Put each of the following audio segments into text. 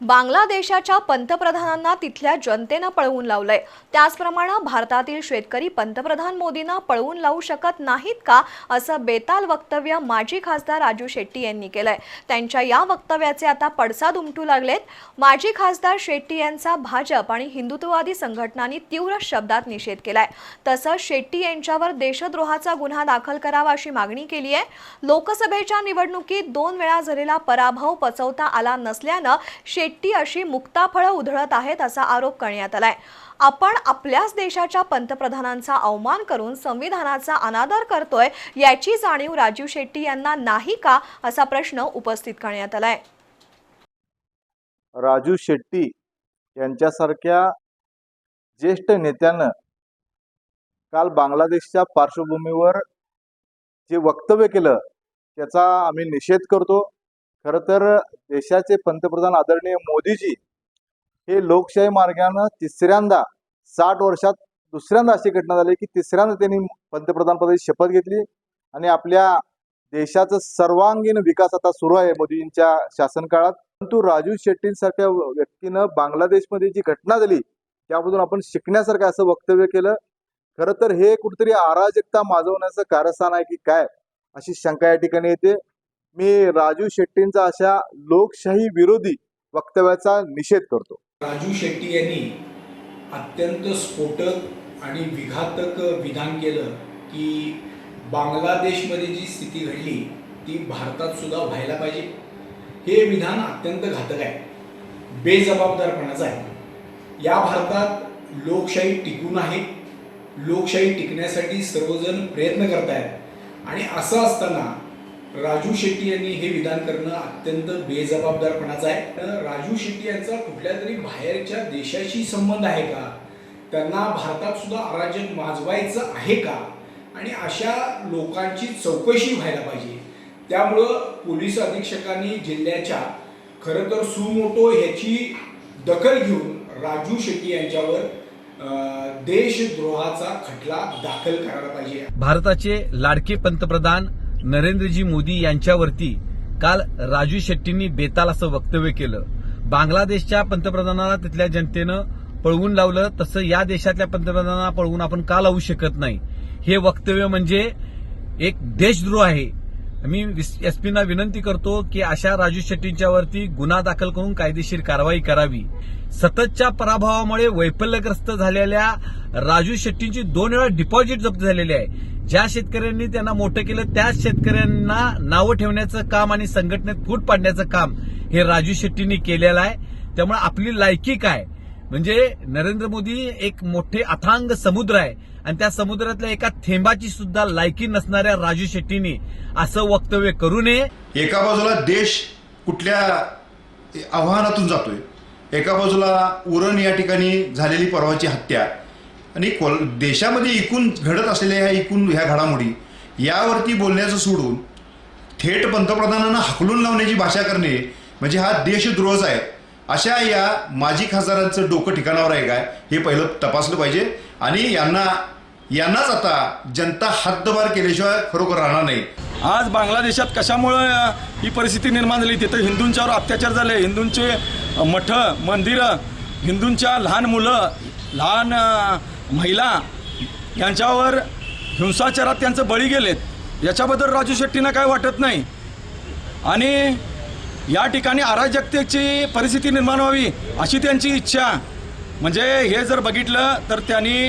बांगलादेशाच्या पंतप्रधानांना तिथल्या जनतेनं पळवून लावलंय. त्याचप्रमाणे भारतातील शेतकरी पंतप्रधान मोदींना पळवून लावू शकत नाहीत का असं बेताल वक्तव्य माजी खासदार राजू शेट्टी यांनी केलंय. त्यांच्या या वक्तव्याचे आता पडसाद उमटू लागलेत. माजी खासदार शेट्टी यांचा भाजप आणि हिंदुत्ववादी संघटनांनी तीव्र शब्दात निषेध केलाय. तसंच शेट्टी यांच्यावर देशद्रोहाचा गुन्हा दाखल करावा अशी मागणी केली आहे लोकसभेच्या निवडणुकीत दोन वेळा झालेला पराभव पचवता आला नसल्यानं शेट्टी अशी मुक्ताफळं उधळत आहेत असा आरोप करण्यात आलाय. आपण आपल्याच देशाच्या पंतप्रधानांचा अवमान करून संविधानाचा अनादर करतोय याची जाणीव राजीव शेट्टी यांना नाही का असा प्रश्न उपस्थित करण्यात आलाय. राजू शेट्टी यांच्यासारख्या ज्येष्ठ नेत्यानं काल बांगलादेशच्या पार्श्वभूमीवर जे वक्तव्य केलं त्याचा आम्ही निषेध करतो. खरं तर देशाचे पंतप्रधान आदरणीय मोदीजी हे लोकशाही मार्गानं तिसऱ्यांदा साठ वर्षात दुसऱ्यांदा अशी घटना झाली की तिसऱ्यांदा त्यांनी पंतप्रधानपदाची शपथ घेतली आणि आपल्या देशाचा सर्वांगीण विकास आता सुरू आहे मोदींच्या शासन काळात परंतु राजू शेट्टींसारख्या व्यक्तीनं बांगलादेशमध्ये जी घटना झाली त्यामधून आपण शिकण्यासारखं असं वक्तव्य केलं. खरं तर हे कुठेतरी अराजकता माजवण्याचं कारस्थान आहे की काय अशी शंका या ठिकाणी येते. मी राजू शेट्टींचा अशा लोकशाही विरोधी वक्तव्याचा निषेध करतो. राजू शेट्टी यांनी अत्यंत स्फोटक आणि विघातक विधान केलं की बांगलादेशमध्ये जी स्थिती घडली ती भारतात सुद्धा व्हायला पाहिजे. हे विधान अत्यंत घातक आहे. बेजबाबदारपणाचं आहे. या भारतात लोकशाही टिकून आहे. लोकशाही टिकण्यासाठी सर्वजण प्रयत्न करत आहेत आणि असं असताना राजू शेट्टी यांनी हे विधान करणं अत्यंत बेजबाबदारपणाचं आहे. तर राजू शेट्टी यांचा कुठल्या तरी बाहेरच्या देशाशी संबंध आहे का? त्यांना भारतात सुद्धा अराजक माजवायचं आहे का? आणि अशा लोकांची चौकशी व्हायला पाहिजे. त्यामुळं पोलीस अधीक्षकांनी जिल्ह्याच्या खरं तर सुमोटो ह्याची दखल घेऊन राजू शेट्टी यांच्यावर देशद्रोहाचा खटला दाखल करायला पाहिजे. भारताचे लाडके पंतप्रधान नरेंद्रजी मोदी यांच्यावरती काल राजू शेट्टींनी बेताल असं वक्तव्य केलं. बांगलादेशच्या पंतप्रधानाला तिथल्या जनतेनं पळवून लावलं तसं या देशातल्या पंतप्रधानांना पळवून आपण का लावू शकत नाही? हे वक्तव्य म्हणजे एक देशद्रोह आहे. मी एसपीना विनंती करतो की अशा राजू शेट्टींच्यावरती गुन्हा दाखल करून कायदेशीर कारवाई करावी. सततच्या पराभवामुळे वैफल्यग्रस्त झालेल्या राजू शेट्टींची दोन वेळा डिपॉझिट जप्त झालेली आहे. ज्या शेतकऱ्यांनी त्यांना मोठं केलं त्याच शेतकऱ्यांना नावं ठेवण्याचं काम आणि संघटनेत फूट पाडण्याचं काम हे राजू शेट्टींनी केलेलं आहे. त्यामुळे आपली लायकी काय? म्हणजे नरेंद्र मोदी एक मोठे अथांग समुद्र आहे आणि त्या समुद्रातल्या एका थेंबाची सुद्धा लायकी नसणाऱ्या राजू शेट्टींनी असं वक्तव्य करू नये. एका बाजूला देश कुठल्या आव्हानातून जातोय एका बाजूला उरण या ठिकाणी झालेली परवाची हत्या आणि कोल देशामध्ये एकूण घडत असलेल्या ह्या एकूण ह्या घडामोडी यावरती बोलण्याचं सोडून थेट पंतप्रधानांना हकलून लावण्याची भाषा करणे म्हणजे हा देशद्रोहच आहे. अशा या माजी खासदारांचं डोकं ठिकाणावर आहे काय हे पहिलं तपासलं पाहिजे. आणि यांना यांनाच आता जनता हद्दबार केल्याशिवाय खरोखर राहणार नाही. आज बांगलादेशात कशामुळं ही परिस्थिती निर्माण झाली? तिथं हिंदूंच्यावर अत्याचार झाले. हिंदूंचे मठ मठं मंदिरं हिंदूंच्या लहान मुलं लहान महिला यांच्यावर हिंसाचारात त्यांचं बळी गेलेत. याच्याबद्दल राजू शेट्टींना काय वाटत नाही? आणि या ठिकाणी अराजकतेची परिस्थिती निर्माण व्हावी अशी त्यांची इच्छा. म्हणजे हे जर बघितलं तर त्यांनी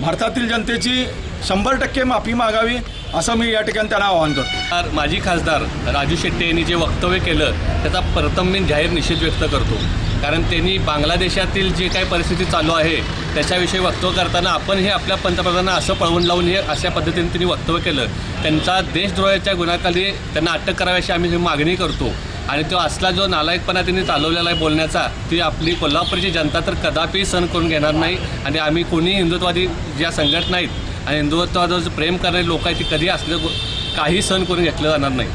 भारतातील जनतेची शंभर टक्के माफी मागावी असं मी या ठिकाणी त्यांना आवाहन करतो. माजी खासदार राजू शेट्टी यांनी जे वक्तव्य केलं त्याचा प्रथम मी जाहीर निषेध व्यक्त करतो. कारण त्यांनी बांगलादेशातील जी काही परिस्थिती चालू आहे त्याच्याविषयी वक्तव्य करताना आपण हे आपल्या पंतप्रधानांना असं पळवून लावून हे अशा पद्धतीने त्यांनी वक्तव्य केलं. त्यांचा देशद्रोहाच्या गुन्ह्याखाली त्यांना अटक करावी अशी आम्ही मागणी करतो. आणि तो असला जो नालायकपणा त्यांनी चालवलेला आहे बोलण्याचा ती आपली कोल्हापूरची जनता तर कदापि सहन करून घेणार नाही. आणि आम्ही कोणी हिंदुत्ववादी ज्या संघटना आहेत आणि हिंदुत्वावर प्रेम करणारे लोक आहेत ती कधी असलं काही सहन करून घेतलं जाणार नाही.